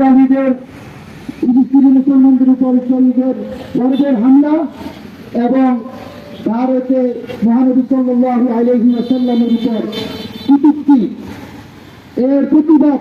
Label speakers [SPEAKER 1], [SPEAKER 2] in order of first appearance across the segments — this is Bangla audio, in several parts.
[SPEAKER 1] বিদ্রোহীদের ফিলিস্তিনি মুসলমানদের উপর ইসরায়েলদের পর্বের হামলা এবং ভারতে মহানবী সাল্লাহ আলহি আসাল্লামের উপর কুটুক্তি। এর প্রতিবাদ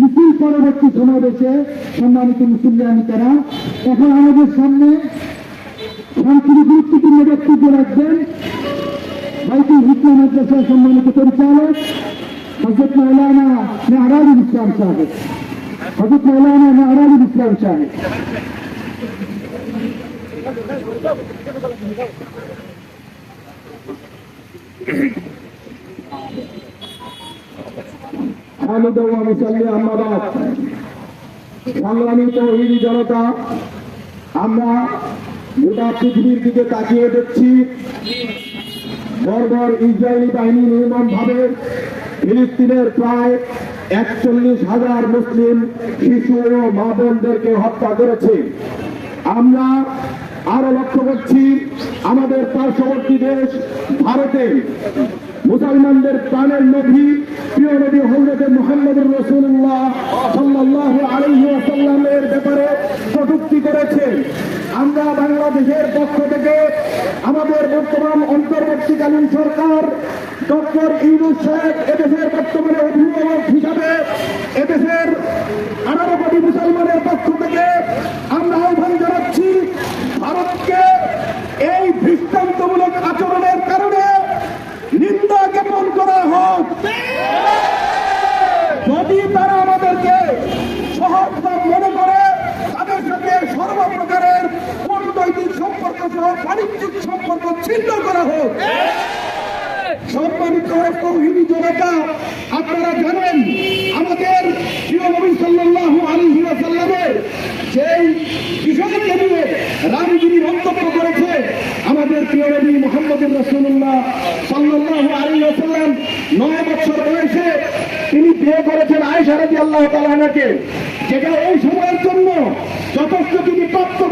[SPEAKER 1] মিছিল পরবর্তী সমাবেশে সম্মানিত মুসলিমানিকেরা এখন আমাদের সামনে শান্তির গুরুত্বপূর্ণ বক্তব্য রাখবেন বাইতুল হিকমা মাদ্রাসার সম্মানিত পরিচালক হজরত মৌলানা মেহরাজুল ইসলাম সাহেব। হজরত মৌলানা মেহরাজুল ইসলাম সাহেব জনতা আমরা গোটা পৃথিবীর দিকে তাকিয়ে দেখছি। বর্বর ইসরায়েলি বাহিনী নির্মম ভাবে ফিলিস্তিনের প্রায় একচল্লিশ হাজার মুসলিম শিশু ও মা বোনদেরকে হত্যা করেছে। আমরা আরও লক্ষ্য করছি, আমাদের পার্শ্ববর্তী দেশ ভারতে। মুসলমানদের প্রাণের নবী, প্রিয় নবী হজরতে মোহাম্মদ রসুল্লাহ সাল্লাহ আলহি ব্যাপারে করেছে আমরা বাংলাদেশের পক্ষ থেকে আমাদের বর্তমান অন্তর্বর্তীকালীন সরকার ডক্টর ইউনুস সাহেব এদেশের বর্তমানে অভিভাবক হিসাবে এদেশের আঠারো কোটি মুসলমানের পক্ষ থেকে আমরা আহ্বান জানাচ্ছি, ভারতকে এই দৃষ্টান্তমূলক আচরণের কারণে নিন্দা জ্ঞাপন করা হোক। যদি তারা আমাদেরকে সহজ মনে করে তাদের সাথে সর্বপ্রকারের কূটনৈতিক সম্পর্ক সহ বাণিজ্যিক সম্পর্ক ছিন্ন করা হোক। সম্মানিত তৌহিদি জনতা, আপনারা জানেন আমাদের প্রিয় নবী সাল্লাল্লাহু আলাইহি বিষয়কে নিয়ে রামগিরি মন্তব্য করেছে আমাদের প্রিয় নবী মোহাম্মদ রাসূলুল্লাহ সাল্লাল্লাহু আলাইহি নয় বছর বয়সে তিনি বিয়ে করেছেন আয়েশা রাদিয়াল্লাহু তাআলাকে যেটা ওই সময়ের জন্য যথেষ্ট তিনি ছিলেন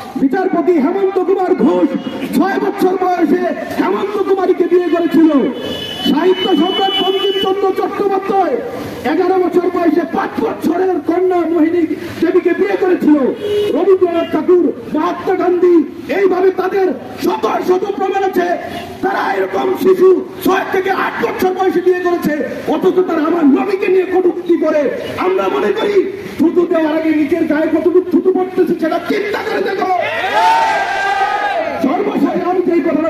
[SPEAKER 1] বিচারপতি হেমন্ত কুমার ঘোষ ছয় বছর বয়সে হেমন্ত কুমারীকে বিয়ে করেছিল। সাহিত্য সম্রাট বঙ্কিমচন্দ্র চট্টোপাধ্যায় এগারো বছর বয়সে পাঁচ বছরের কন্যা মোহিনী দেবীকে বিয়ে করেছিল। রবীন্দ্রনাথ ঠাকুর, মহাত্মা গান্ধী, এইভাবে তাদের শত শত প্রমাণ আছে। তারা এরকম শিশু ছয় থেকে আট বছর বয়সে বিয়ে করেছে। অথচ তারা আমার নবীকে নিয়ে কটুক্তি করে। আমরা মনে করি, থুতু দেওয়ার আগে নিজের গায়ে কতটুকু থুতু পড়তেছে সেটা চিন্তা করে দেখো সর্বশেষ আমি যেই কথাটা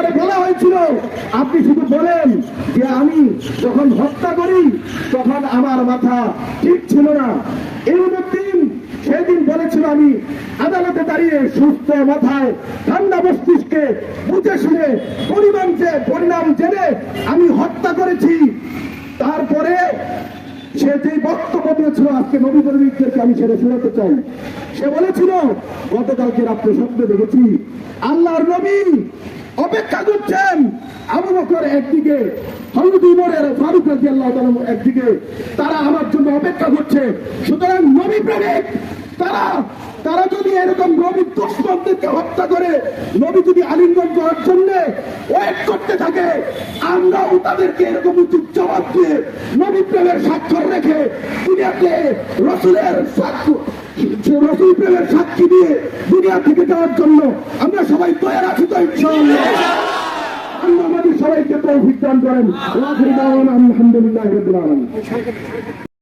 [SPEAKER 1] হয়েছিল। আপনি শুধু বলেন যে আমি যখন হত্যা করি, তখন আমার মাথা ঠিক ছিল না। ইউনুদ্দিন সেদিন বলেছিল আমি আদালতে দাঁড়িয়ে সুস্থ মাথায় ঠান্ডা মস্তিষ্কে বুঝে শুনে পরিমাণ যে পরিণাম জেনে আমি হত্যা করেছি, তারপরে সে যে বক্তব্য দিয়েছিল আজকে নবী দর্বিকদেরকে আমি সেটা শোনাতে চাই। সে বলেছিল, গতকালকে রাত্রে স্বপ্নে দেখেছি, আল্লাহর নবী অপেক্ষা করছেন আবু বকর একদিকে ফারুক একদিকে। তারা আমার জন্য অপেক্ষা করছে। সুতরাং নবী প্রেমিক, তারা তারা যদি এরকম নবী দুশ্মনদেরকে হত্যা করে, নবী যদি আলিঙ্গন করার জন্য ওয়েট করতে থাকে, আমরাও তাদেরকে এরকম উচিত জবাব দিয়ে নবী প্রেমের স্বাক্ষর রেখে দুনিয়াতে রসুলের সাক্ষ্য সে রসুল প্রেমের সাক্ষী দিয়ে দুনিয়া থেকে যাওয়ার জন্য আমরা সবাই তৈরি আছি তো আমাদের সবাইকে তৌফিক দান করেন। আলহামদুলিল্লাহ